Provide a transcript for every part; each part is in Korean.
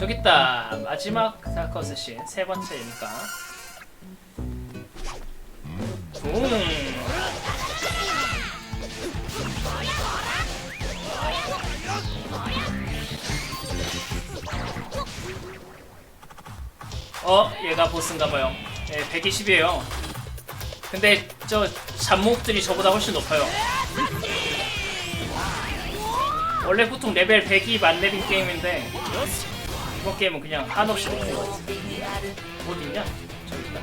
저기 있다. 마지막 사커스 씬세 번째니까. 음. 어 얘가 보스인가봐요. 예 120이에요. 근데 저 잡목들이 저보다 훨씬 높아요. 원래 보통 레벨 100이 만렙인 게임인데 이번 게임은 그냥 한없이 것 같아 어딨냐? 저기 있다.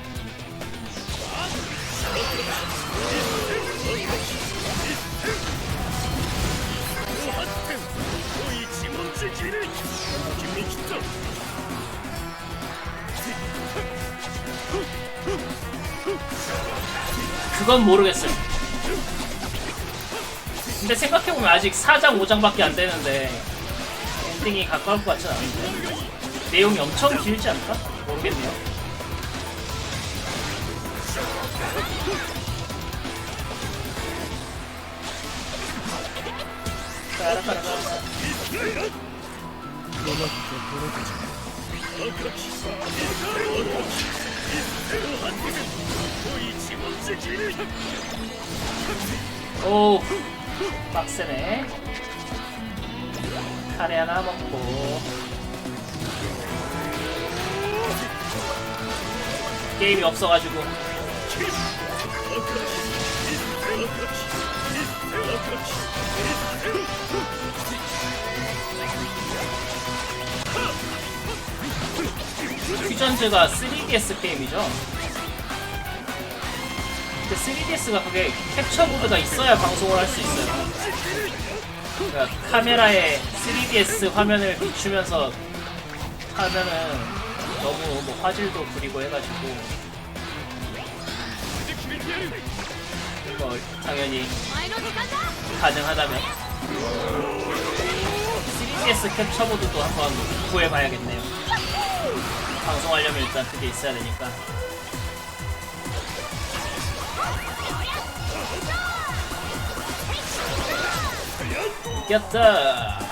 그건 모르겠어요. 근데 생각해보면 아직 4장 5장밖에 안 되는데 엔딩이 가까울 것 같진 않은데 내용이 엄청 길지 않을까? 모르겠네요. 오 빡세네 카레 하나 먹고. 게임이 없어가지고. 퓨전즈가 3DS 게임이죠? 근데 3DS가 그게 캡처보드가 있어야 방송을 할 수 있어요 그러니까 카메라에 3DS 화면을 비추면서 하면은 너무 뭐 화질도 그리고 해가지고. 뭐 당연히 가능하다면. 3DS 캡처 모드도 한번 구해봐야겠네요. 방송하려면 일단 그게 있어야 되니까. 이겼다